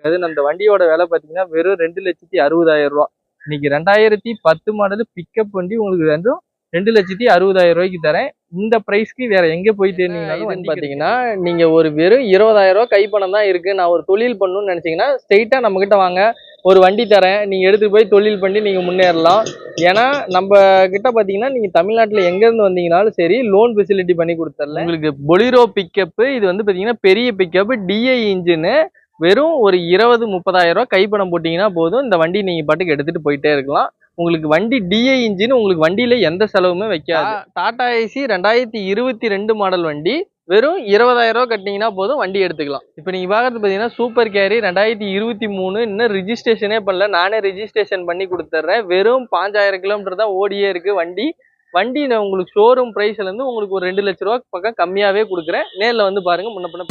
இருக்காது அந்த வண்டியோட விலை பார்த்தீங்கன்னா வெறும் ரெண்டு லட்சத்தி அறுபதாயிரம் ரூபா. இன்னைக்கு ரெண்டாயிரத்தி பத்து மாடல் பிக்கப் வண்டி உங்களுக்கு வந்து ரெண்டு லட்சத்தி அறுபதாயிரம் ரூபாய்க்கு தரேன். இந்த பிரைஸ்க்கு வேற எங்க போய் தேர்ந்தீங்கன்னாலும் இதுன்னு பாத்தீங்கன்னா நீங்க ஒரு வெறும் இருபதாயிரம் ரூபாய் கைப்பணம் தான் இருக்கு. நான் ஒரு தொழில் பண்ணணும்னு நினைச்சீங்கன்னா ஸ்ட்ரெயிட்டா நம்ம கிட்ட வாங்க. ஒரு வண்டி தரேன். நீங்க எடுத்துட்டு போய் தொழில் பண்ணி நீங்க முன்னேறலாம். ஏன்னா நம்ம கிட்ட பாத்தீங்கன்னா நீங்க தமிழ்நாட்டுல எங்க இருந்து வந்தீங்கனாலும் சரி லோன் ஃபெசிலிட்டி பண்ணி கொடுத்துடலாம் உங்களுக்கு பொலிரோ பிக்கப்பு இது வந்து பாத்தீங்கன்னா பெரிய பிக்கப் டிஐ இன்ஜினு வெறும் ஒரு இருபது முப்பதாயிரம் ரூபாய் கைப்பணம் போட்டீங்கன்னா போதும். இந்த வண்டி நீங்க பாட்டுக்கு எடுத்துட்டு போயிட்டே இருக்கலாம். உங்களுக்கு வண்டி டிஐ இன்ஜின் உங்களுக்கு வண்டியில எந்த செலவுமே வைக்காது. டாடா ஏசி ரெண்டாயிரத்தி இருபத்தி ரெண்டு மாடல் வண்டி. வெறும் இருபதாயிரம் ரூபா கட்டினீங்கன்னா போதும் வண்டி எடுத்துக்கலாம். இப்போ நீங்க பார்க்கறது பார்த்தீங்கன்னா சூப்பர் கேரி ரெண்டாயிரத்தி இருபத்தி மூணு. இன்னும் ரிஜிஸ்ட்ரேஷனே பண்ணல. நானே ரிஜிஸ்ட்ரேஷன் பண்ணி கொடுத்துட்றேன் வெறும் பாஞ்சாயிரம் கிலோமீட்டர் தான் ஓடியே இருக்கு வண்டி. வண்டி நான் உங்களுக்கு ஷோரூம் ப்ரைஸ்ல இருந்து உங்களுக்கு ஒரு ரெண்டு லட்ச ரூபா பக்கம் கம்மியாவே கொடுக்குறேன். நேரில் வந்து பாருங்க முன்ன பண்ண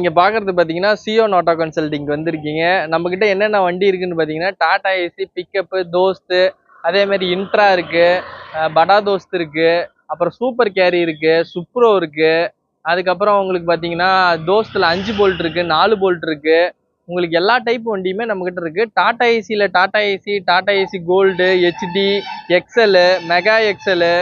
நீங்கள் பார்க்குறது பார்த்தீங்கன்னா சியோ நோட்டோ கன்சல்டிங் வந்திருக்கீங்க. நம்மக்கிட்ட என்னென்ன வண்டி இருக்குதுன்னு பார்த்தீங்கன்னா டாடா ஏசி பிக்கப்பு தோஸ்து அதேமாரி இன்ட்ரா இருக்குது படா தோஸ்த் இருக்குது அப்புறம் சூப்பர் கேரி இருக்குது சுப்ரோ இருக்குது அதுக்கப்புறம் உங்களுக்கு பார்த்தீங்கன்னா தோஸ்தில் அஞ்சு போல்ட் இருக்குது நாலு போல்ட் இருக்குது உங்களுக்கு எல்லா டைப் வண்டியுமே நம்மக்கிட்ட இருக்குது டாடா ஏசியில் Tata ace Tata ace gold HD XL mega XL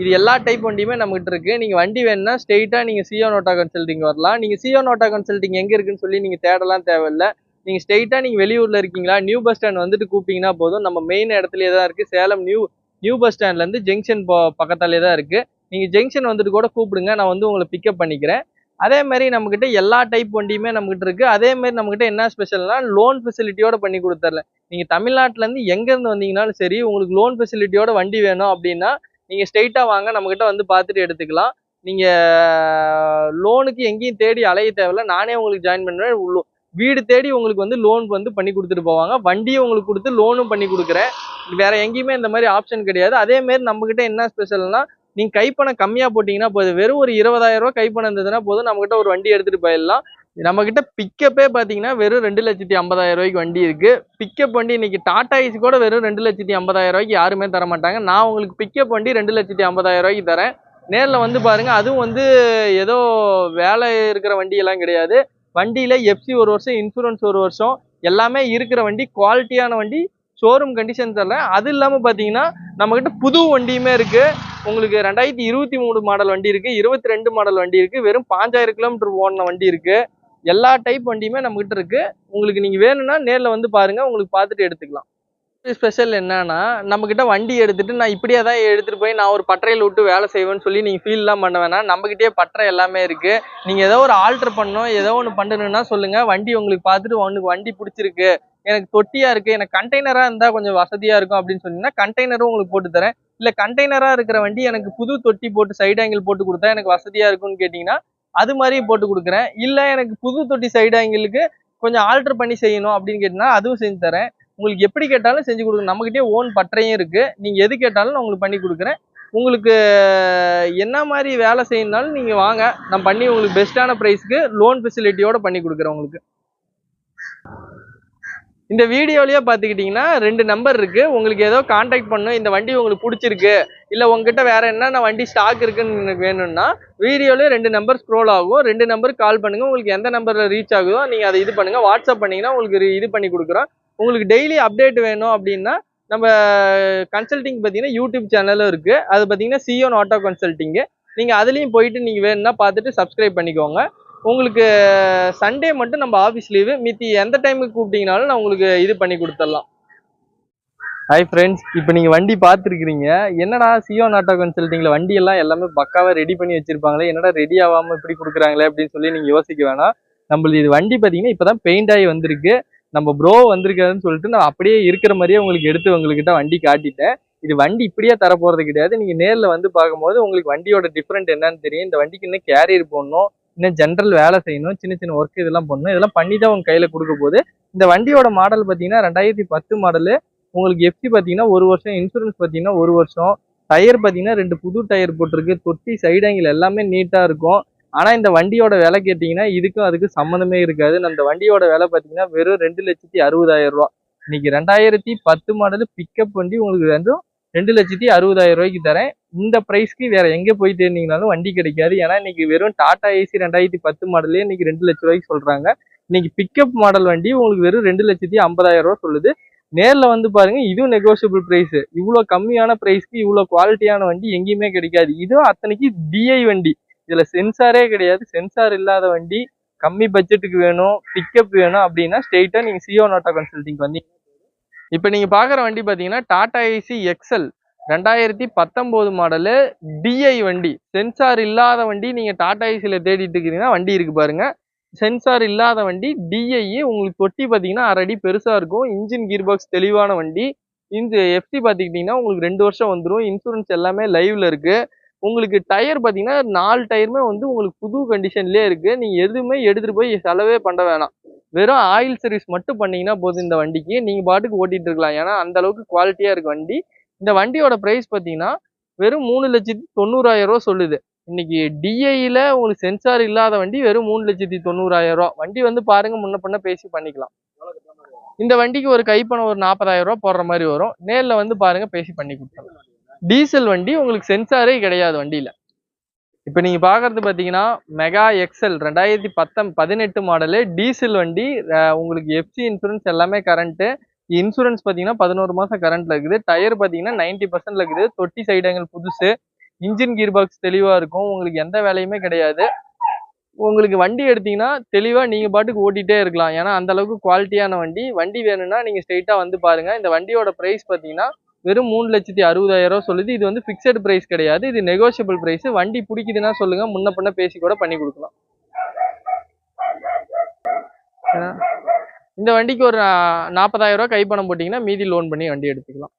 இது எல்லா டைப் வண்டியுமே நம்மகிட்ட இருக்கு. நீங்க வண்டி வேணும்னா ஸ்ட்ரெயிட்டா நீங்க சியோ நோட்டா கன்சல்டிங் வரலாம். நீங்க சியோ நோட்டா கன்சல்டிங் எங்க இருக்குன்னு சொல்லி நீங்க தேடலாம் தேவையில்லை. நீங்க ஸ்ட்ரெயிட்டா நீங்க வெளியூர்ல இருக்கீங்களா நியூ பஸ் ஸ்டாண்ட் வந்துட்டு கூப்பிட்டீங்கன்னா போதும். நம்ம மெயின் இடத்துலயே தான் இருக்கு. சேலம் நியூ நியூ பஸ் ஸ்டாண்ட்ல இருந்து ஜங்ஷன் பக்கத்தாலே தான் இருக்கு. நீங்க ஜங்ஷன் வந்துட்டு கூட கூப்பிடுங்க. நான் வந்து உங்களை பிக்கப் பண்ணிக்கிறேன். அதே மாதிரி நம்மகிட்ட எல்லா டைப் வண்டியுமே நம்மகிட்ட இருக்கு. அதே மாதிரி நம்மகிட்ட என்ன ஸ்பெஷல்னா லோன் ஃபெசிலிட்டியோட பண்ணி கொடுத்துர்ல நீங்க தமிழ்நாட்டுல இருந்து எங்க இருந்து வந்தீங்கனாலும் சரி உங்களுக்கு லோன் ஃபெசிலிட்டியோட வண்டி வேணும் அப்படின்னா நீங்கள் ஸ்ட்ரெயிட்டாக வாங்க நம்மக்கிட்ட வந்து பார்த்துட்டு எடுத்துக்கலாம். நீங்கள் லோனுக்கு எங்கேயும் தேடி அலைய தேவையில்ல. நானே உங்களுக்கு ஜாயின் பண்ணுவேன். உள்ள- வீடு தேடி உங்களுக்கு வந்து லோன் வந்து பண்ணி கொடுத்துட்டு போவாங்க. வண்டியும் உங்களுக்கு கொடுத்து லோனும் பண்ணி கொடுக்குறேன். வேற எங்கேயுமே இந்த மாதிரி ஆப்ஷன் கிடையாது. அதேமாரி நம்மக்கிட்ட என்ன ஸ்பெஷல்னா நீங்கள் கைப்பணம் கம்மியாக போட்டிங்கன்னா போதும். வெறும் ஒரு இருபதாயிரம் ரூபா கைப்பணம் இருந்ததுன்னா போதும். நம்மக்கிட்ட ஒரு வண்டி எடுத்துகிட்டு போயிடலாம். நம்மக்கிட்ட பிக்கப்பே பார்த்தீங்கன்னா வெறும் ரெண்டு லட்சத்தி ஐம்பதாயிரம் ரூபாய்க்கு வண்டி இருக்குது பிக்கப் வண்டி இன்னைக்கு டாடா ஐஸ் கூட வெறும் ரெண்டு லட்சத்தி ஐம்பதாயிரம் ரூபாய்க்கு யாருமே தர மாட்டாங்க. நான் உங்களுக்கு பிக்கப் வண்டி ரெண்டு லட்சத்தி ஐம்பதாயிரம் ரூபாய்க்கு தரேன். நேரில் வந்து பாருங்கள் அதுவும் வந்து ஏதோ வேலை இருக்கிற வண்டியெல்லாம் கிடையாது. வண்டியில் எஃப்சி ஒரு வருஷம் இன்சூரன்ஸ் ஒரு வருஷம் எல்லாமே இருக்கிற வண்டி குவாலிட்டியான வண்டி ஷோரூம் கண்டிஷன் தரேன் அது இல்லாமல் பார்த்தீங்கன்னா நம்மக்கிட்ட புது வண்டியுமே இருக்குது உங்களுக்கு ரெண்டாயிரத்தி இருபத்தி மூணு மாடல் வண்டி இருக்குது இருபத்தி ரெண்டு மாடல் வண்டி இருக்குது வெறும் பாஞ்சாயிரம் கிலோமீட்டர் ஓடின வண்டி இருக்குது எல்லா டைப் வண்டியுமே நம்மகிட்ட இருக்குது இருக்கு. உங்களுக்கு நீங்க வேணும்னா நேரில் வந்து பாருங்க உங்களுக்கு பார்த்துட்டு எடுத்துக்கலாம். ஸ்பெஷல் என்னன்னா நம்ம கிட்ட வண்டி எடுத்துட்டு நான் இப்படியே தான் எடுத்துட்டு போய் நான் ஒரு பட்டறையில் விட்டு வேலை செய்வேன்னு சொல்லி நீங்க ஃபீல்லாம் பண்ண வேணாம். நம்ம பட்டறை எல்லாமே இருக்கு. நீங்க ஏதோ ஒரு ஆல்டர் பண்ணணும் ஏதோ ஒன்று பண்ணணும்னா சொல்லுங்க. வண்டி உங்களுக்கு பார்த்துட்டு உனக்கு வண்டி பிடிச்சிருக்கு. எனக்கு தொட்டியா இருக்கு. எனக்கு கண்டெய்னரா இருந்தா கொஞ்சம் வசதியா இருக்கும் அப்படின்னு சொன்னீங்கன்னா கண்டெய்னரும் உங்களுக்கு போட்டு தரேன். இல்ல கண்டெய்னரா இருக்கிற வண்டி எனக்கு புது தொட்டி போட்டு சைடு ஆங்கிள் போட்டு கொடுத்தா எனக்கு வசதியா இருக்கும்னு கேட்டீங்கன்னா அது மாதிரியும் போட்டு கொடுக்குறேன். இல்லை எனக்கு புது தொட்டி சைடு எங்களுக்கு கொஞ்சம் ஆல்ட்ரு பண்ணி செய்யணும் அப்படின்னு கேட்டீங்கன்னா அதுவும் செஞ்சு தரேன். உங்களுக்கு எப்படி கேட்டாலும் செஞ்சு கொடுக்கணும் நம்மகிட்டே ஓன் பற்றையும் இருக்குது நீங்கள் எது கேட்டாலும் நான் உங்களுக்கு பண்ணி கொடுக்குறேன். உங்களுக்கு என்ன மாதிரி வேலை செய்யணும்னாலும் நீங்கள் வாங்க. நான் பண்ணி உங்களுக்கு பெஸ்ட்டான ப்ரைஸ்க்கு லோன் ஃபெசிலிட்டியோட பண்ணி கொடுக்குறேன் உங்களுக்கு. இந்த வீடியோலேயே பார்த்துக்கிட்டிங்கன்னா ரெண்டு நம்பர் இருக்குது உங்களுக்கு ஏதோ காண்டாக்ட் பண்ணும் இந்த வண்டி உங்களுக்கு பிடிச்சிருக்கு. இல்லை உங்ககிட்ட வேறு என்னென்ன வண்டி ஸ்டாக் இருக்குன்னு எனக்கு வேணும்னா வீடியோலேயே ரெண்டு நம்பர் ஸ்க்ரோல் ஆகும். ரெண்டு நம்பருக்கு கால் பண்ணுங்கள் உங்களுக்கு எந்த நம்பரில் ரீச் ஆகுதோ நீங்கள் அதை இது பண்ணுங்கள் வாட்ஸ்அப் பண்ணிங்கன்னா உங்களுக்கு இது பண்ணி கொடுக்குறோம். உங்களுக்கு டெய்லி அப்டேட் வேணும் அப்படின்னா நம்ம கன்சல்டிங் பார்த்தீங்கன்னா யூடியூப் சேனலும் இருக்குது அது பார்த்தீங்கன்னா சிஓன் ஆட்டோ கன்சல்ட்டிங்கு நீங்கள் அதுலேயும் போயிட்டு நீங்கள் வேணும்னா பார்த்துட்டு சப்ஸ்கிரைப் பண்ணிக்கோங்க. உங்களுக்கு சண்டே மட்டும் நம்ம ஆஃபீஸ் லீவு மித்தி எந்த டைமுக்கு கூப்பிட்டீங்கனாலும் நான் உங்களுக்கு இது பண்ணி கொடுத்துடலாம். ஹாய் ஃப்ரெண்ட்ஸ் இப்போ நீங்கள் வண்டி பார்த்துருக்கிறீங்க. என்னடா சியோ நாட்டோ கன்சல்ட்டிங்கில் வண்டியெல்லாம் எல்லாமே பக்காவாக ரெடி பண்ணி வச்சுருப்பாங்களே என்னடா ரெடி ஆகாமல் இப்படி கொடுக்குறாங்களே அப்படின்னு சொல்லி நீங்கள் யோசிக்க வேணாம். நம்மளுக்கு இது வண்டி பார்த்தீங்கன்னா இப்போ தான் பெயிண்ட் ஆகி வந்திருக்கு. நம்ம ப்ரோ வந்திருக்காருன்னு சொல்லிட்டு நான் அப்படியே இருக்கிற மாதிரியே உங்களுக்கு எடுத்து உங்கள்கிட்ட வண்டி காட்டிட்டேன். இது வண்டி இப்படியே தரப்போகிறது கிடையாது. நீங்கள் நேரில் வந்து பார்க்கும்போது உங்களுக்கு வண்டியோட டிஃப்ரெண்ட் என்னன்னு தெரியும். இந்த வண்டிக்கு இன்னும் கேரியர் போடணும். இன்னும் ஜென்ரல் வேலை செய்யணும் சின்ன சின்ன ஒர்க் இதெல்லாம் பண்ணணும். இதெல்லாம் பண்ணி தான் உங்க கையில கொடுக்க போகுது. இந்த வண்டியோட மாடல் பார்த்தீங்கன்னா ரெண்டாயிரத்தி பத்து மாடலு உங்களுக்கு எஃப்சி பார்த்தீங்கன்னா ஒரு வருஷம். இன்சூரன்ஸ் பார்த்தீங்கன்னா ஒரு வருஷம். டயர் பார்த்தீங்கன்னா ரெண்டு புது டயர் போட்டிருக்கு. தொட்டி சைடு ஆங்கிள் எல்லாமே நீட்டாக இருக்கும். ஆனால் இந்த வண்டியோட விலை கேட்டிங்கன்னா இதுக்கும் அதுக்கு சம்மந்தமே இருக்காது. அந்த வண்டியோட விலை பார்த்தீங்கன்னா வெறும் ரெண்டு லட்சத்தி அறுபதாயிரம் ரூபா இன்னைக்கு ரெண்டாயிரத்தி பத்து மாடல் பிக்கப் வண்டி உங்களுக்கு வந்து ரெண்டு லட்சத்தி அறுபதாயிரம் ரூபாய்க்கு தரேன். இந்த ப்ரைஸ்க்கு வேற எங்கே போயிட்டு இருந்தீங்கனாலும் வண்டி கிடைக்காது. ஏன்னா இன்னைக்கு வெறும் டாடா ஏசி ரெண்டாயிரத்தி பத்து மாடலே இன்னைக்கு ரெண்டு லட்ச ரூபாய்க்கு சொல்றாங்க. இன்னைக்கு பிக்கப் மாடல் வண்டி உங்களுக்கு வெறும் ரெண்டு லட்சத்தி ஐம்பதாயிரம் ரூபா சொல்லுது. நேர்ல வந்து பாருங்க இதுவும் நெகோசியபிள் பிரைஸ் இவ்வளோ கம்மியான பிரைஸ்க்கு இவ்வளோ குவாலிட்டியான வண்டி எங்கேயுமே கிடைக்காது. இதுவும் அத்தனைக்கு டிஐ வண்டி. இதுல சென்சாரே கிடையாது. சென்சார் இல்லாத வண்டி. கம்மி பட்ஜெட்டுக்கு வேணும். பிக்கப் வேணும் அப்படின்னா ஸ்ட்ரெயிட்டா நீங்க சிஓ நாட்டா கன்சல்டிங் வந்தீங்க. இப்போ நீங்கள் பார்க்குற வண்டி பார்த்தீங்கன்னா டாடா ஏசி எக்ஸல் ரெண்டாயிரத்தி பத்தொம்போது மாடலு டிஐ வண்டி. சென்சார் இல்லாத வண்டி நீங்கள் டாடா ஏசியில் தேடிட்டு இருக்கிறீங்கன்னா வண்டி இருக்குது பாருங்கள் சென்சார் இல்லாத வண்டி டிஐ உங்களுக்கு தொட்டி பார்த்தீங்கன்னா அரை அடி பெருசாக இருக்கும். இன்ஜின் கீர் பாக்ஸ் தெளிவான வண்டி. இந்த எஃப்டி பார்த்துக்கிட்டிங்கன்னா உங்களுக்கு ரெண்டு வருஷம் வந்துடும் இன்சூரன்ஸ் எல்லாமே லைவில் இருக்குது உங்களுக்கு டயர் பார்த்தீங்கன்னா நாலு டயருமே வந்து உங்களுக்கு புது கண்டிஷன்லேயே இருக்குது நீங்கள் எதுவுமே எடுத்துகிட்டு போய் செலவே பண்ண வேணாம். வெறும் ஆயில் சர்வீஸ் மட்டும் பண்ணீங்கன்னா போதும் இந்த வண்டிக்கு. நீங்கள் பாட்டுக்கு ஓட்டிகிட்டு இருக்கலாம். ஏன்னா அந்தளவுக்கு குவாலிட்டியாக இருக்குது வண்டி. இந்த வண்டியோட ப்ரைஸ் பார்த்தீங்கன்னா வெறும் மூணு லட்சத்தி தொண்ணூறாயிரம் ரூபா சொல்லுது. இன்னைக்கு டிஐயில் உங்களுக்கு சென்சார் இல்லாத வண்டி வெறும் மூணு லட்சத்தி தொண்ணூறாயிரம் ரூபா வண்டி வந்து பாருங்கள் முன்ன பண்ண பேசி பண்ணிக்கலாம். இந்த வண்டிக்கு ஒரு கைப்பணம் ஒரு நாற்பதாயிரம் ரூபா போடுற மாதிரி வரும். நேரில் வந்து பாருங்கள் பேசி பண்ணி கொடுத்துருலாம் டீசல் வண்டி உங்களுக்கு சென்சாரே கிடையாது வண்டியில். இப்போ நீங்கள் பார்க்குறது பார்த்தீங்கன்னா மெகா எக்ஸல் ரெண்டாயிரத்தி பத்தம் பதினெட்டு மாடலு டீசல் வண்டி உங்களுக்கு எஃப்சி இன்சூரன்ஸ் எல்லாமே கரண்ட்டு இன்சூரன்ஸ் பார்த்தீங்கன்னா பதினோரு மாதம் கரண்ட்டில் இருக்குது. டயர் பார்த்தீங்கன்னா நைன்டி பர்சன்ட்ல இருக்குது. தொட்டி சைடங்கள் புதுசு. இன்ஜின் கீர் பாக்ஸ் தெளிவாக இருக்கும். உங்களுக்கு எந்த வேலையுமே கிடையாது. உங்களுக்கு வண்டி எடுத்தீங்கன்னா தெளிவாக நீங்கள் பாட்டுக்கு ஓட்டிகிட்டே இருக்கலாம். ஏன்னா அந்தளவுக்கு குவாலிட்டியான வண்டி. வண்டி வேணும்னா நீங்கள் ஸ்ட்ரெயிட்டாக வந்து பாருங்கள் இந்த வண்டியோட ப்ரைஸ் பார்த்தீங்கன்னா வெறும் மூணு லட்சத்தி அறுபதாயிரம் ரூபா சொல்லுது. இது வந்து ஃபிக்ஸட் பிரைஸ் கிடையாது. இது நெகோஷியபிள் பிரைஸ் வண்டி பிடிக்குதுன்னா சொல்லுங்க. முன்ன பண்ண பேசி கூட பண்ணி கொடுக்கலாம். இந்த வண்டிக்கு ஒரு நாற்பதாயிரம் ரூபா கைப்பணம் போட்டிங்கன்னா மீதி லோன் பண்ணி வண்டி எடுத்துக்கலாம்.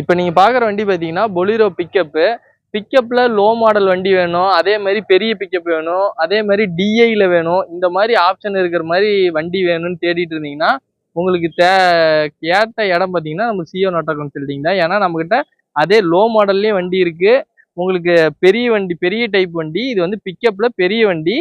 இப்போ நீங்கள் பார்க்குற வண்டி பார்த்தீங்கன்னா பொலிரோ பிக்கப்பு பிக்கப்பில் லோ மாடல் வண்டி வேணும். அதே மாதிரி பெரிய பிக்கப் வேணும். அதே மாதிரி டிஐயில் வேணும். இந்த மாதிரி ஆப்ஷன் இருக்கிற மாதிரி வண்டி வேணும்னு தேடிட்டு இருந்தீங்கன்னா உங்களுக்கு தே ஏற்ற இடம் பார்த்தீங்கன்னா நம்ம சிஓ நாட்டா கன்சல்டிங் தான். ஏன்னா நம்மக்கிட்ட அதே லோ மாடல்லையும் வண்டி இருக்குது உங்களுக்கு பெரிய வண்டி பெரிய டைப் வண்டி இது வந்து பிக்கப்பில் பெரிய வண்டி.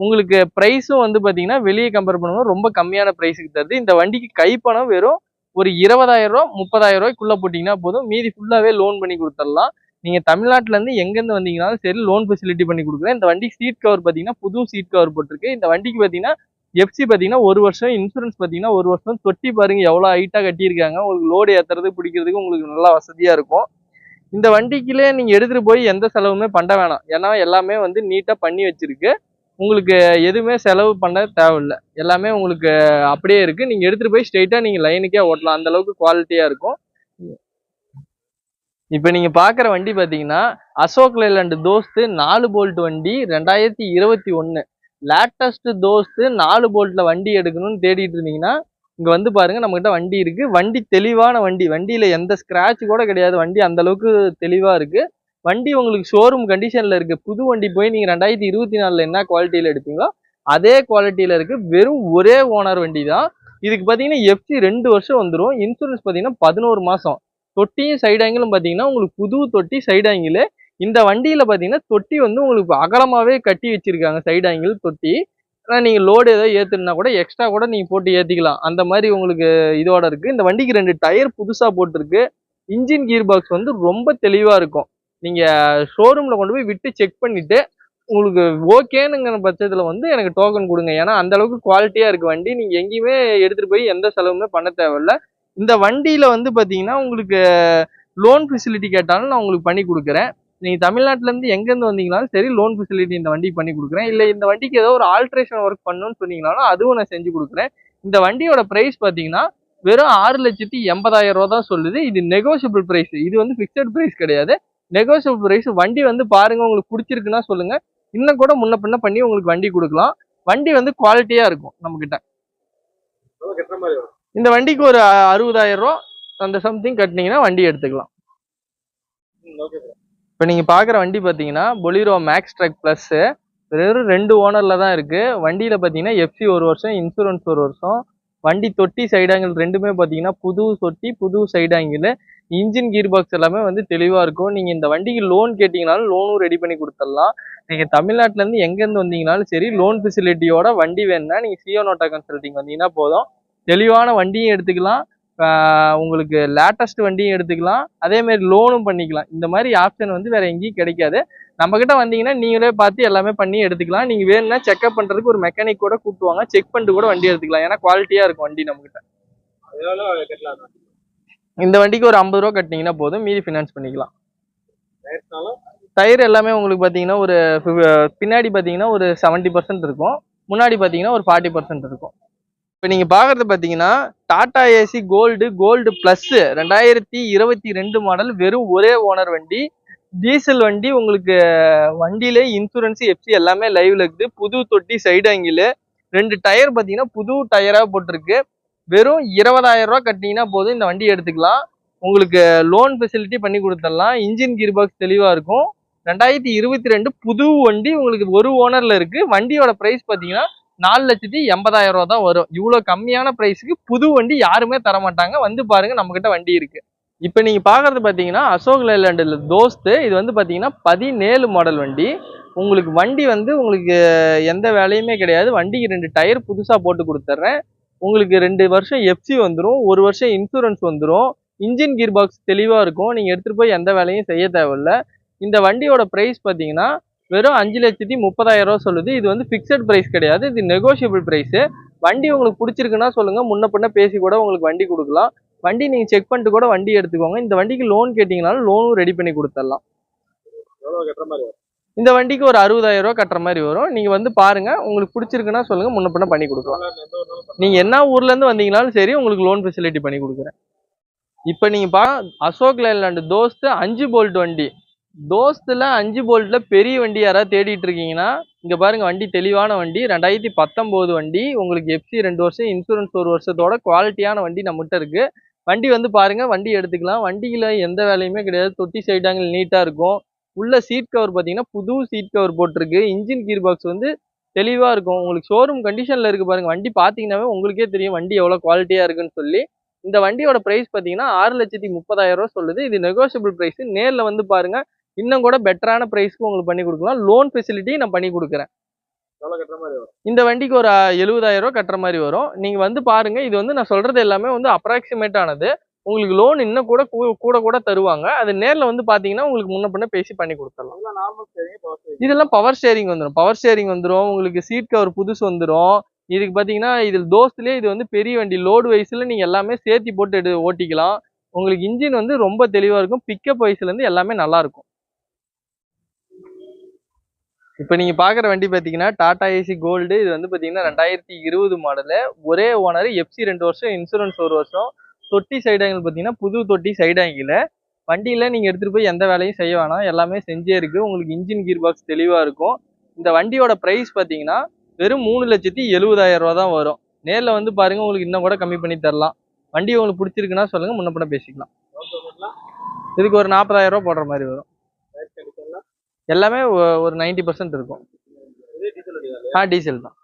உங்களுக்கு ப்ரைஸும் வந்து பார்த்தீங்கன்னா வெளியே கம்பேர் பண்ணும்போது ரொம்ப கம்மியான ப்ரைஸுக்கு தருது. இந்த வண்டிக்கு கைப்பணம் வெறும் ஒரு இருபதாயிரம் ரூபா முப்பதாயிரம் ரூபாய்க்குள்ளே போட்டிங்கன்னா போதும். மீதி ஃபுல்லாகவே லோன் பண்ணி கொடுத்துடலாம். நீங்கள் தமிழ்நாட்டிலேருந்து எங்கேருந்து வந்தீங்கனாலும் சரி லோன் ஃபெசிலிட்டி பண்ணி கொடுக்குறேன். இந்த வண்டிக்கு சீட் கவர் பார்த்தீங்கன்னா புது சீட் கவர் போட்டிருக்கு. இந்த வண்டிக்கு பார்த்தீங்கன்னா எஃப்சி பார்த்தீங்கன்னா ஒரு வருஷம் இன்சூரன்ஸ் பார்த்தீங்கன்னா ஒரு வருஷம். தொட்டி பாருங்க எவ்வளோ ஹைட்டாக கட்டியிருக்காங்க. உங்களுக்கு லோடு ஏற்றுறது பிடிக்கிறதுக்கு உங்களுக்கு நல்லா வசதியாக இருக்கும். இந்த வண்டிக்குள்ளே நீங்கள் எடுத்துகிட்டு போய் எந்த செலவுமே பண்ண வேணாம். ஏன்னா எல்லாமே வந்து நீட்டாக பண்ணி வச்சுருக்கு. உங்களுக்கு எதுவுமே செலவு பண்ண தேவையில்லை. எல்லாமே உங்களுக்கு அப்படியே இருக்குது நீங்கள் எடுத்துகிட்டு போய் ஸ்ட்ரெயிட்டாக நீங்கள் லைனுக்கே ஓட்டலாம். அந்த அளவுக்கு இருக்கும். இப்போ நீங்கள் பார்க்குற வண்டி பார்த்தீங்கன்னா அசோக் லேலண்ட் தோஸ்து நாலு போல்ட் வண்டி ரெண்டாயிரத்தி இருபத்தி ஒன்று லேட்டஸ்ட் தோஸ்து நாலு போல்ட்ல வண்டி எடுக்கணும்னு தேடிட்டு இருந்தீங்கன்னா இங்க வந்து பாருங்க நம்ம கிட்ட வண்டி இருக்கு. வண்டி தெளிவான வண்டி. வண்டியில எந்த ஸ்க்ராட்ச் கூட கிடையாது. வண்டி அந்த அளவுக்கு தெளிவா இருக்கு. வண்டி உங்களுக்கு ஷோரூம் கண்டிஷன்ல இருக்கு. புது வண்டி போய் நீங்க ரெண்டாயிரத்தி இருபத்தி நாலுல என்ன குவாலிட்டியில எடுப்பீங்களோ அதே குவாலிட்டியில இருக்கு. வெறும் ஒரே ஓனர் வண்டி தான். இதுக்கு பாத்தீங்கன்னா எஃப்சி ரெண்டு வருஷம் வந்துடும் இன்சூரன்ஸ் பாத்தீங்கன்னா பதினோரு மாசம். தொட்டியும் சைடு ஆங்கிலும் பாத்தீங்கன்னா உங்களுக்கு புது தொட்டி சைடு ஆங்கிலே இந்த வண்டியில் பார்த்தீங்கன்னா தொட்டி வந்து உங்களுக்கு அகலமாகவே கட்டி வச்சிருக்காங்க. சைடு ஆங்கிள் தொட்டி. ஆனால் நீங்கள் லோடு ஏதோ ஏற்றுனா கூட எக்ஸ்ட்ரா கூட நீங்கள் போட்டு ஏற்றிக்கலாம் அந்த மாதிரி உங்களுக்கு இதோட இருக்குது இந்த வண்டிக்கு ரெண்டு டயர் புதுசாக போட்டிருக்கு. இன்ஜின் கீர் பாக்ஸ் வந்து ரொம்ப தெளிவாக இருக்கும். நீங்கள் ஷோரூமில் கொண்டு போய் விட்டு செக் பண்ணிவிட்டு உங்களுக்கு ஓகேனுங்கிற பட்சத்தில் வந்து எனக்கு டோக்கன் கொடுங்க. ஏன்னா அந்த அளவுக்கு இருக்குது வண்டி. நீங்கள் எங்கேயுமே எடுத்துகிட்டு போய் எந்த செலவுமே பண்ண தேவையில்ல. இந்த வண்டியில் வந்து பார்த்தீங்கன்னா உங்களுக்கு லோன் ஃபெசிலிட்டி கேட்டாலும் நான் உங்களுக்கு பண்ணி கொடுக்குறேன். நீங்கள் தமிழ்நாட்டிலேருந்து எங்கேருந்து வந்தீங்களாலும் வந்தீங்கனாலும் சரி லோன் ஃபெசிலிட்டி இந்த வண்டிக்கு பண்ணி கொடுக்குறேன். இல்லை இந்த வண்டிக்கு ஏதோ ஒரு ஆல்ட்ரேஷன் ஒர்க் பண்ணணும்னு சொன்னீங்கனாலும் அதுவும் நான் செஞ்சு கொடுக்குறேன். இந்த வண்டியோட ப்ரைஸ் பார்த்தீங்கன்னா வெறும் ஆறு லட்சத்தி எண்பதாயிரம் ரூபா தான் சொல்லுது. இது நெகோஷியபிள் ப்ரைஸ் இது வந்து ஃபிக்ஸட் ப்ரைஸ் கிடையாது. நெகோஷியபிள் ப்ரைஸ் வண்டி வந்து பாருங்க உங்களுக்கு பிடிச்சிருக்குன்னா சொல்லுங்க. இன்னும் கூட முன்ன பின்ன பண்ணி உங்களுக்கு வண்டி கொடுக்கலாம். வண்டி வந்து குவாலிட்டியா இருக்கும் நம்ம கிட்ட இந்த வண்டிக்கு ஒரு அறுபதாயிரம் ரூபா அந்த சம்திங் கட்டினீங்கன்னா வண்டி எடுத்துக்கலாம். ஓகே இப்போ நீங்கள் பார்க்குற வண்டி பார்த்தீங்கன்னா பொலிரோ மேக்ஸ் ட்ரக் ப்ளஸ்ஸு வெறும் ரெண்டு ஓனரில் தான் இருக்குது வண்டியில் பார்த்தீங்கன்னா எஃப்சி ஒரு வருஷம் இன்சூரன்ஸ் ஒரு வருஷம். வண்டி தொட்டி சைடாங்கிள் ரெண்டுமே பார்த்தீங்கன்னா புது தொட்டி புது சைடாங்கிள் இன்ஜின் கீர் பாக்ஸ் எல்லாமே வந்து தெளிவாக இருக்கும். நீங்கள் இந்த வண்டிக்கு லோன் கேட்டிங்கனாலும் லோனும் ரெடி பண்ணி கொடுத்துடலாம். நீங்கள் தமிழ்நாட்டிலேருந்து எங்கேருந்து வந்தீங்கனாலும் சரி லோன் ஃபெசிலிட்டியோட வண்டி வேணும்னா நீங்கள் சியோ நோட்டா கன்சல்டிங் வந்தீங்கன்னா போதும். தெளிவான வண்டியும் எடுத்துக்கலாம். உங்களுக்கு லேட்டஸ்ட் வண்டியும் எடுத்துக்கலாம். அதே மாதிரி லோனும் பண்ணிக்கலாம். இந்த மாதிரி ஆப்ஷன் வந்து வேற எங்கேயும் கிடைக்காது. நம்ம கிட்ட வந்தீங்கன்னா நீங்களே பார்த்து எல்லாமே பண்ணி எடுத்துக்கலாம். நீங்க வேணும்னா செக்அப் பண்றதுக்கு ஒரு மெக்கானிக் கூட கூட்டுவாங்க செக் பண்ணிட்டு கூட வண்டி எடுத்துக்கலாம். ஏன்னா குவாலிட்டியா இருக்கும் வண்டி நம்ம கிட்ட எவ்வளோ கட்டலாம். இந்த வண்டிக்கு ஒரு ஐம்பது ரூபா கட்டினீங்கன்னா போதும். மீதி ஃபினான்ஸ் பண்ணிக்கலாம். டயர் எல்லாமே உங்களுக்கு பார்த்தீங்கன்னா ஒரு பின்னாடி பார்த்தீங்கன்னா ஒரு செவன்ட்டி பர்சன்ட் இருக்கும். முன்னாடி பார்த்தீங்கன்னா ஒரு ஃபார்ட்டி பர்சன்ட் இருக்கும். இப்போ நீங்கள் பார்க்குறது பார்த்தீங்கன்னா Tata AC gold gold plus ரெண்டாயிரத்தி இருபத்தி ரெண்டு மாடல் வெறும் ஒரே ஓனர் வண்டி. டீசல் வண்டி உங்களுக்கு வண்டியிலே இன்சூரன்ஸ் எஃப்சி எல்லாமே லைவ்ல இருக்குது. புது தொட்டி சைடு ஆங்கிள் ரெண்டு டயர் பார்த்தீங்கன்னா புது டயராக போட்டிருக்கு. வெறும் இருபதாயிரம் ரூபா கட்டினீங்கன்னா போதும் இந்த வண்டி எடுத்துக்கலாம். உங்களுக்கு லோன் ஃபெசிலிட்டி பண்ணி கொடுத்துடலாம். இன்ஜின் கீர் பாக்ஸ் தெளிவாக இருக்கும். ரெண்டாயிரத்தி இருபத்தி ரெண்டு புது வண்டி உங்களுக்கு ஒரு ஓனரில் இருக்குது வண்டியோட ப்ரைஸ் பார்த்தீங்கன்னா நாலு லட்சத்தி எண்பதாயிரம் ரூபா தான் வரும். இவ்வளோ கம்மியான ப்ரைஸுக்கு புது வண்டி யாருமே தர மாட்டாங்க வந்து பாருங்க நம்மக்கிட்ட வண்டி இருக்கு. இப்போ நீங்க பாக்குறது பாத்தீங்கன்னா அசோக் லேலண்டில் தோஸ்து. இது வந்து பாத்தீங்கன்னா பதினேழு மாடல் வண்டி. உங்களுக்கு வண்டி வந்து உங்களுக்கு எந்த வேலையுமே கிடையாது. வண்டிக்கு ரெண்டு டயர் புதுசாக போட்டு கொடுத்துட்றேன் உங்களுக்கு ரெண்டு வருஷம் எஃப்சி வந்துடும் ஒரு வருஷம் இன்சூரன்ஸ் வந்துடும் இன்ஜின் கீர் பாக்ஸ் தெளிவாக இருக்கும். நீங்கள் எடுத்துகிட்டு போய் எந்த வேலையும் செய்ய தேவையில்ல. இந்த வண்டியோட ப்ரைஸ் பார்த்தீங்கன்னா வெறும் அஞ்சு லட்சத்தி முப்பதாயிரம் ரூபா சொல்லுது. இது வந்து ஃபிக்ஸட் பிரைஸ் கிடையாது. இது நெகோஷியபிள் பிரைஸ் வண்டி உங்களுக்கு பிடிச்சிருக்குன்னா சொல்லுங்க. முன்ன பின்ன பேசி கூட உங்களுக்கு வண்டி கொடுக்கலாம். வண்டி நீங்க செக் பண்ணிட்டு கூட வண்டி எடுத்துக்கோங்க. இந்த வண்டிக்கு லோன் கேட்டீங்கனாலும் லோனும் ரெடி பண்ணி கொடுத்துடலாம். இந்த வண்டிக்கு ஒரு அறுபதாயிரம் ரூபா கட்டுற மாதிரி வரும். நீங்க வந்து பாருங்க. உங்களுக்கு பிடிச்சிருக்குன்னா சொல்லுங்க. முன்ன பின்ன பண்ணி கொடுக்கலாம். எந்த ஒரு நாளும் நீங்க என்ன ஊர்ல இருந்து வந்தீங்கனாலும் சரி உங்களுக்கு லோன் ஃபெசிலிட்டி பண்ணி கொடுக்குறேன். இப்போ நீங்க பா அசோக் லேலாண்டு தோஸ்து அஞ்சு போல்ட் வண்டி. தோஸ்தில் அஞ்சு போல்ட்டில் பெரிய வண்டி யாராவது தேடிட்டு இருக்கீங்கன்னா இங்கே பாருங்கள் வண்டி தெளிவான வண்டி. ரெண்டாயிரத்தி பத்தொம்போது வண்டி. உங்களுக்கு எஃப்சி ரெண்டு வருஷம் இன்சூரன்ஸ் ஒரு வருஷத்தோட குவாலிட்டியான வண்டி நம்மகிட்ட இருக்குது வண்டி வந்து பாருங்கள் வண்டி எடுத்துக்கலாம். வண்டியில் எந்த வேலையுமே கிடையாது. தொட்டி சைடாங்கள் நீட்டாக இருக்கும். உள்ள சீட் கவர் பார்த்தீங்கன்னா புது சீட் கவர் போட்டிருக்கு. இன்ஜின் கீர் பாக்ஸ் வந்து தெளிவாக இருக்கும். உங்களுக்கு ஷோரூம் கண்டிஷனில் இருக்குது பாருங்கள் வண்டி பார்த்தீங்கன்னாவே உங்களுக்கே தெரியும் வண்டி எவ்வளோ குவாலிட்டியாக இருக்குன்னு சொல்லி. இந்த வண்டியோட ப்ரைஸ் பார்த்தீங்கன்னா ஆறு லட்சத்தி முப்பதாயிரம் ரூபா சொல்லுது. இது நெகோஷியபிள் பிரைஸ் நேரில் வந்து பாருங்கள் இன்னும் கூட பெட்டரான பிரைஸ்க்கு உங்களுக்கு பண்ணி கொடுக்கலாம். லோன் ஃபெசிலிட்டி நான் பண்ணி கொடுக்குறேன். இந்த வண்டிக்கு ஒரு எழுபதாயிரம் ரூபாய் கட்டுற மாதிரி வரும். நீங்க வந்து பாருங்க இது வந்து நான் சொல்றது எல்லாமே வந்து அப்ராக்சிமேட் ஆனது. உங்களுக்கு லோன் இன்னும் கூட கூட கூட தருவாங்க. அது நேர்ல வந்து பாத்தீங்கன்னா உங்களுக்கு முன்ன பின்ன பேசி பண்ணி கொடுத்துடலாம். இதெல்லாம் பவர் ஷேரிங் வந்துடும் பவர் ஷேரிங் வந்துடும் உங்களுக்கு சீட் கவர் புதுசு வந்துடும் இதுக்கு பார்த்தீங்கன்னா இதில் தோஸ்துலேயே இது வந்து பெரிய வண்டி. லோடு வைஸில் நீங்கள் எல்லாமே சேர்த்தி போட்டு எடு ஓட்டிக்கலாம். உங்களுக்கு இன்ஜின் வந்து ரொம்ப தெளிவாக இருக்கும். பிக்கப் வைஸ்லேருந்து எல்லாமே நல்லா இருக்கும். இப்போ நீங்கள் பார்க்குற வண்டி பார்த்தீங்கன்னா டாடா ஏசி கோல்டு இது வந்து பார்த்தீங்கன்னா ரெண்டாயிரத்தி இருபது மாடலு ஒரே ஓனர் எஃப்சி ரெண்டு வருஷம் இன்சூரன்ஸ் ஒரு வருஷம். தொட்டி சைடாங்கில் பார்த்தீங்கன்னா புது தொட்டி சைடாங்கில் வண்டியில் நீங்கள் எடுத்துகிட்டு போய் எந்த வேலையும் செய்ய வேணாம். எல்லாமே செஞ்சே இருக்குது உங்களுக்கு இன்ஜின் கீர் பாக்ஸ் தெளிவாக இருக்கும். இந்த வண்டியோட ப்ரைஸ் பார்த்தீங்கன்னா வெறும் மூணு லட்சத்தி எழுபதாயிரம் ரூபா தான் வரும். நேரில் வந்து பாருங்கள் உங்களுக்கு இன்னும் கூட கம்மி பண்ணி தரலாம். வண்டி உங்களுக்கு பிடிச்சிருக்குன்னா சொல்லுங்கள் முன்ன பேசிக்கலாம். இதுக்கு ஒரு நாற்பதாயிரம் ரூபா போடுற மாதிரி வரும். எல்லாமே ஒரு நைன்டி பர்சன்ட் இருக்கும். ஆ டீசல் தான்.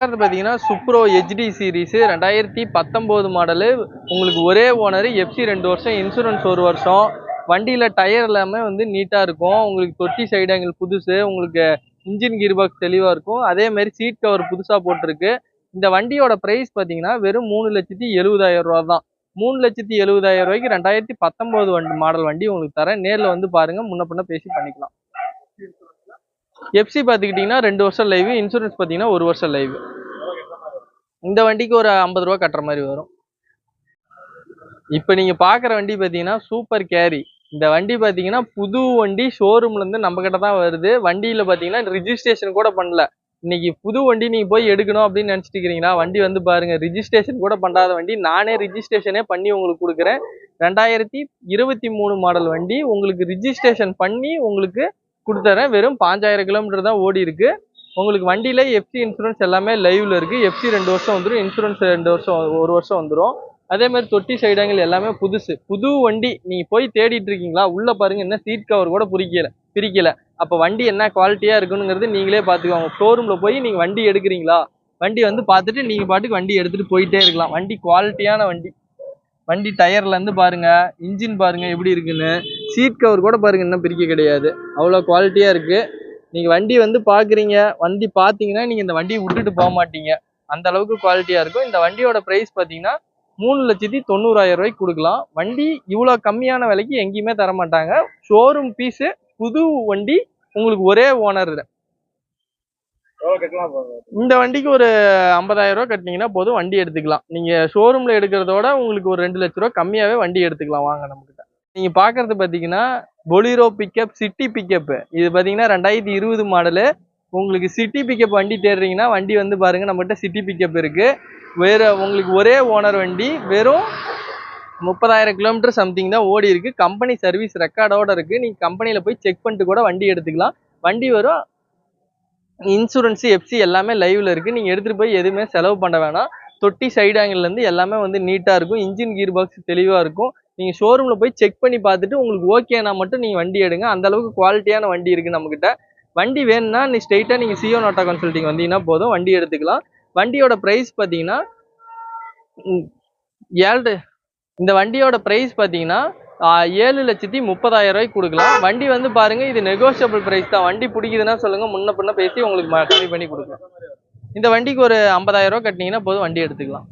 பார்த்தீங்கன்னா சுப்ரோ ஹெச்டி சீரிஸ் ரெண்டாயிரத்தி பத்தொம்போது மாடலு உங்களுக்கு ஒரே ஓனர் எஃப்சி ரெண்டு வருஷம் இன்சூரன்ஸ் ஒரு வருஷம். வண்டியில் டயர் எல்லாமே வந்து நீட்டாக இருக்கும். உங்களுக்கு தொட்டி சைடாங்கிள் புதுசு உங்களுக்கு இன்ஜின் கீர் பாக்ஸ் தெளிவாக இருக்கும் அதேமாரி சீட் கவர் புதுசாக போட்டிருக்கு. இந்த வண்டியோட ப்ரைஸ் பார்த்தீங்கன்னா வெறும் மூணு லட்சத்தி எழுபதாயிரம் ரூபா தான். மூணு லட்சத்தி எழுபதாயிரம் ரூபாய்க்கு ரெண்டாயிரத்தி பத்தொம்போது வண்டி மாடல் வண்டி உங்களுக்கு தரேன். நேரில் வந்து பாருங்க முன்ன பின்ன பேசி பண்ணிக்கலாம். எஃப்சி பார்த்துக்கிட்டிங்கன்னா ரெண்டு வருஷம் லைவ் இன்சூரன்ஸ் பார்த்தீங்கன்னா ஒரு வருஷம் லைவ் இந்த வண்டிக்கு ஒரு ஐம்பது ரூபா கட்டுற மாதிரி வரும். இப்போ நீங்கள் பார்க்குற வண்டி பார்த்தீங்கன்னா சூப்பர் கேரி இந்த வண்டி பார்த்தீங்கன்னா புது வண்டி ஷோரூம்லேருந்து நம்ம கிட்ட தான் வருது. வண்டியில் பார்த்தீங்கன்னா ரிஜிஸ்ட்ரேஷன் கூட பண்ணல. இன்னைக்கு புது வண்டி நீங்கள் போய் எடுக்கணும் அப்படின்னு நினச்சிட்டு இருக்கிறீங்களா? வண்டி வந்து பாருங்க ரிஜிஸ்ட்ரேஷன் கூட பண்ணாத வண்டி. நானே ரிஜிஸ்ட்ரேஷனே பண்ணி உங்களுக்கு கொடுக்குறேன். ரெண்டாயிரத்தி இருபத்தி மூணு மாடல் வண்டி. உங்களுக்கு ரிஜிஸ்ட்ரேஷன் பண்ணி உங்களுக்கு கொடுத்துறேன். வெறும் பாஞ்சாயிரம் கிலோமீட்டர் தான் ஓடி இருக்கு. உங்களுக்கு வண்டியில எஃப்சி இன்சூரன்ஸ் எல்லாமே லைவ்ல இருக்கு. எஃப்சி ரெண்டு வருஷம் வந்துடும் இன்சூரன்ஸ் ரெண்டு வருஷம் ஒரு வருஷம் வந்துடும் அதே மாதிரி தொட்டி சைடங்கள் எல்லாமே புதுசு. புது வண்டி நீங்கள் போய் தேடிட்டு இருக்கீங்களா? உள்ள பாருங்க என்ன சீட் கவர் கூட புரிக்கல பிரிக்கல. அப்போ வண்டி என்ன குவாலிட்டியாக இருக்குங்கிறது நீங்களே பார்த்துக்கோங்க ஷோரூமில் போய் நீங்கள் வண்டி எடுக்கிறீங்களா? வண்டி வந்து பார்த்துட்டு நீங்கள் பாட்டுக்கு வண்டி எடுத்துகிட்டு போயிட்டே இருக்கலாம். வண்டி குவாலிட்டியான வண்டி. வண்டி டயர்லேருந்து பாருங்கள் இன்ஜின் பாருங்கள் எப்படி இருக்குன்னு. சீட் கவர் கூட பாருங்கள் இன்னும் பிரிக்க கிடையாது. அவ்வளோ குவாலிட்டியாக இருக்குது நீங்கள் வண்டி வந்து பார்க்குறீங்க வண்டி பார்த்தீங்கன்னா நீங்கள் இந்த வண்டியை விட்டுட்டு போக மாட்டீங்க. அந்த அளவுக்கு குவாலிட்டியாக இருக்கும். இந்த வண்டியோட ப்ரைஸ் பார்த்தீங்கன்னா மூணு லட்சத்தி தொண்ணூறாயிரம் ரூபாய்க்கு கொடுக்கலாம். வண்டி இவ்வளோ கம்மியான விலைக்கு எங்கேயுமே தர மாட்டாங்க ஷோரூம் பீஸு புது வண்டி உங்களுக்கு ஒரே ஓனர் இந்த வண்டிக்கு ஒரு 50000 ரூபாய் கட்டினீங்கன்னா போதும் வண்டி எடுத்துக்கலாம். நீங்க ஷோரூம்ல எடுக்கிறதோட உங்களுக்கு ஒரு ரெண்டு லட்ச ரூபா கம்மியாவே வண்டி எடுத்துக்கலாம் வாங்க நம்ம கிட்ட நீங்க பாக்குறது பாத்தீங்கன்னா பொலிரோ பிக்கப் சிட்டி பிக்கப் இது பாத்தீங்கன்னா ரெண்டாயிரத்தி இருபது மாடலு உங்களுக்கு சிட்டி பிக்கப் வண்டி தேடுறீங்கன்னா வண்டி வந்து பாருங்க நம்மகிட்ட சிட்டி பிக்கப் இருக்கு. வேற உங்களுக்கு ஒரே ஓனர் வண்டி வெறும் முப்பதாயிரம் கிலோமீட்டர் சம்திங் தான் ஓடி இருக்கு. கம்பெனி சர்வீஸ் ரெக்கார்டோட இருக்கு. நீங்க கம்பெனியில போய் செக் பண்ணிட்டு கூட வண்டி எடுத்துக்கலாம். வண்டி வரும். இன்சூரன்ஸ் எஃப்சி எல்லாமே லைவ்ல இருக்கு. நீங்க எடுத்துட்டு போய் எதுவுமே செலவு பண்ண வேணாம். தொட்டி சைடு ஆங்கிள் இருந்து எல்லாமே வந்து நீட்டா இருக்கும். இன்ஜின் கீர் பாக்ஸ் தெளிவா இருக்கும். நீங்க ஷோரூம்ல போய் செக் பண்ணி பார்த்துட்டு உங்களுக்கு ஓகேனா மட்டும் நீங்க வண்டி எடுங்க. அந்த அளவுக்கு குவாலிட்டியான வண்டி இருக்கு நம்மக்கிட்ட வண்டி வேணும்னா நீ ஸ்ட்ரைட்டா நீங்க சியோ நோட்டா கன்சல்டிங் வந்தீங்கன்னா போதும். வண்டி எடுத்துக்கலாம். வண்டியோட பிரைஸ் பார்த்தீங்கன்னா ஏழு இந்த வண்டியோட ப்ரைஸ் பார்த்தீங்கன்னா ஏழு லட்சத்தி முப்பதாயிரம் ரூபாய்க்கு கொடுக்கலாம். வண்டி வந்து பாருங்க இது நெகோஷியபிள் ப்ரைஸ் தான். வண்டி பிடிக்குதுன்னா சொல்லுங்க முன்ன பின்ன பேசி உங்களுக்கு கம்மி பண்ணி கொடுக்கலாம். இந்த வண்டிக்கு ஒரு 50000 ரூபாய் கட்டினீங்கன்னா போதும் வண்டி எடுத்துக்கலாம்.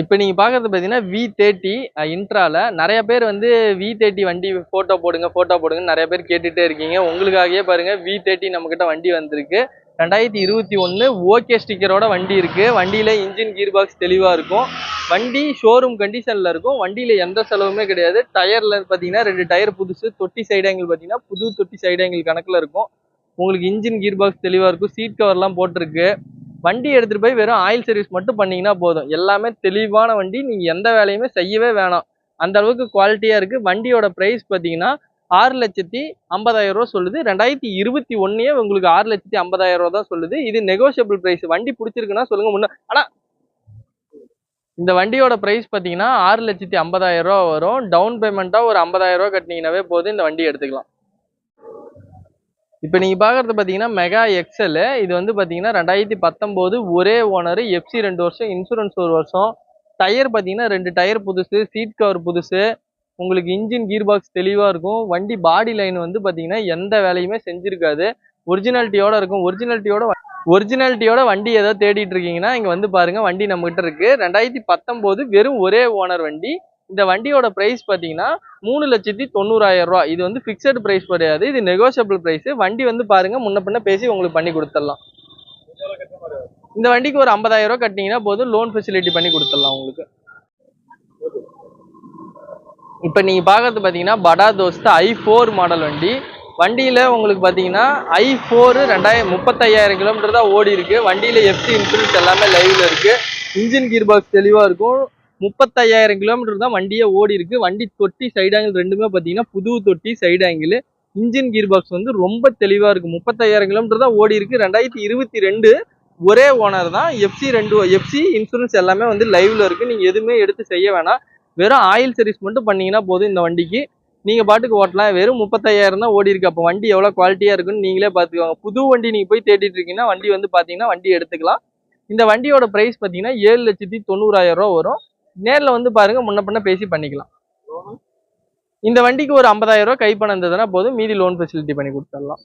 இப்போ நீங்கள் பார்க்குறது பார்த்தீங்கன்னா வி தேர்ட்டி இன்ட்ரால. நிறைய பேர் வந்து வி தேர்ட்டி வண்டி ஃபோட்டோ போடுங்க ஃபோட்டோ போடுங்கன்னு நிறைய பேர் கேட்டுகிட்டே இருக்கீங்க. உங்களுக்காகவே பாருங்கள் வி தேர்ட்டி நம்மக்கிட்ட வண்டி வந்திருக்கு. ரெண்டாயிரத்தி இருபத்தி ஒன்று ஓகே ஸ்டிக்கரோட வண்டி இருக்குது வண்டியில் இன்ஜின் கீர் பாக்ஸ் தெளிவாக இருக்கும். வண்டி ஷோரூம் கண்டிஷனில் இருக்கும். வண்டியில் எந்த செலவுமே கிடையாது. டயரில் பார்த்தீங்கன்னா ரெண்டு டயர் புதுசு தொட்டி சைடு ஆங்கிள் பார்த்தீங்கன்னா புது தொட்டி சைடு ஆங்கிள் கணக்கில் இருக்கும். உங்களுக்கு இன்ஜின் கீர் பாக்ஸ் தெளிவாக இருக்கும் சீட் கவர்லாம் போட்டிருக்கு. வண்டி எடுத்துகிட்டு போய் வெறும் ஆயில் சர்வீஸ் மட்டும் பண்ணிங்கன்னா போதும். எல்லாமே தெளிவான வண்டி. நீங்கள் எந்த வேலையுமே செய்யவே வேணாம். அந்த அளவுக்கு இருக்குது வண்டியோட ப்ரைஸ் பார்த்தீங்கன்னா ஆறு லட்சத்தி ஐம்பதாயிரம் ரூபா சொல்லுது. ரெண்டாயிரத்தி இருபத்தி ஒன்னே உங்களுக்கு ஆறு லட்சத்தி ஐம்பதாயிரம் ரூபா தான் சொல்லுது. இது நெகோஷியபிள் பிரைஸ் வண்டி பிடிச்சிருக்குன்னா சொல்லுங்க முன்ன ஆனால் இந்த வண்டியோட பிரைஸ் பார்த்தீங்கன்னா ஆறு லட்சத்தி ஐம்பதாயிரம் ரூபா வரும். டவுன் பேமெண்ட்டாக ஒரு ஐம்பதாயிரம் ரூபா கட்டினீங்கன்னாவே போதும். இந்த வண்டி எடுத்துக்கலாம். இப்போ நீங்கள் பார்க்குறது பார்த்தீங்கன்னா மெகா எக்ஸல் இது வந்து பார்த்தீங்கன்னா ரெண்டாயிரத்தி பத்தொம்போது ஒரே ஓனர். எஃப்சி ரெண்டு வருஷம் இன்சூரன்ஸ் ஒரு வருஷம். டயர் பார்த்தீங்கன்னா ரெண்டு டயர் புதுசு சீட் கவர் புதுசு. உங்களுக்கு இன்ஜின் கீர் பாக்ஸ் தெளிவாக இருக்கும். வண்டி பாடி லைன் வந்து பார்த்தீங்கன்னா எந்த வேலையுமே செஞ்சுருக்காது. ஒரிஜினாலிட்டியோட இருக்கும். ஒரிஜினாலிட்டியோட ஒரிஜினாலிட்டியோட வண்டி ஏதோ தேடிட்டு இருக்கீங்கன்னா இங்கே வந்து பாருங்க வண்டி நம்மகிட்ட இருக்குது இருக்கு. ரெண்டாயிரத்தி பத்தொம்போது வெறும் ஒரே ஓனர் வண்டி. இந்த வண்டியோட ப்ரைஸ் பார்த்தீங்கன்னா மூணு லட்சத்தி தொண்ணூறாயிரம் ரூபா இது வந்து ஃபிக்ஸட் ப்ரைஸ் கிடையாது. இது நெகோஷியபிள் ப்ரைஸு வண்டி வந்து பாருங்க முன்ன பின்ன பேசி உங்களுக்கு பண்ணி கொடுத்துடலாம். இந்த வண்டிக்கு ஒரு 50000 கட்டிங்கன்னா கட்டினீங்கன்னா போதும். லோன் ஃபெசிலிட்டி பண்ணி கொடுத்துடலாம் உங்களுக்கு. இப்போ நீங்கள் பார்க்கறது பார்த்தீங்கன்னா படா தோஸ்த் ஐ ஃபோர் மாடல் வண்டி. வண்டியில் உங்களுக்கு பார்த்தீங்கன்னா ஐ ஃபோர் ரெண்டாயிரம் முப்பத்தையாயிரம் கிலோமீட்டர் தான் ஓடி இருக்குது வண்டியில் எஃப்சி இன்சூரன்ஸ் எல்லாமே லைவில் இருக்குது இன்ஜின் கீர் பாக்ஸ் தெளிவாக இருக்கும். முப்பத்தையாயிரம் கிலோமீட்டர் தான் வண்டியே ஓடி இருக்குது வண்டி தொட்டி சைடு ஆங்கிள் ரெண்டுமே பார்த்தீங்கன்னா புது தொட்டி side angle engine gear box வந்து ரொம்ப தெளிவாக இருக்குது முப்பத்தையாயிரம் கிலோமீட்டர் தான் ஓடி இருக்குது ரெண்டாயிரத்தி இருபத்தி ரெண்டு ஒரே ஓனர் தான் எஃப்சி ரெண்டு எஃப்சி இன்சூரன்ஸ் எல்லாமே வந்து லைவில் இருக்குது நீங்கள் எதுவுமே எடுத்து செய்ய வேணாம். வெறும் ஆயில் சர்வீஸ் மட்டும் பண்ணீங்கன்னா போதும் இந்த வண்டிக்கு. நீங்க பாட்டுக்கு ஓட்டலாம். வெறும் முப்பத்தாயிரம் தான் ஓடி இருக்கு. அப்போ வண்டி எவ்வளவு குவாலிட்டியா இருக்குன்னு நீங்களே பாத்துக்கோங்க. புது வண்டி நீங்க போய் தேடிட்டு இருக்கீங்கன்னா வண்டி வந்து பாத்தீங்கன்னா வண்டி எடுத்துக்கலாம். இந்த வண்டியோட பிரைஸ் பாத்தீங்கன்னா ஏழு லட்சத்தி தொண்ணூறாயிரம் ரூபா வரும். நேர்ல வந்து பாருங்க. முன்ன பின்ன பேசி பண்ணிக்கலாம். இந்த வண்டிக்கு ஒரு 50000 ரூபாய் கைப்பணம் இருந்ததுன்னா போதும். மீதி லோன் ஃபெசிலிட்டி பண்ணி கொடுத்துடலாம்.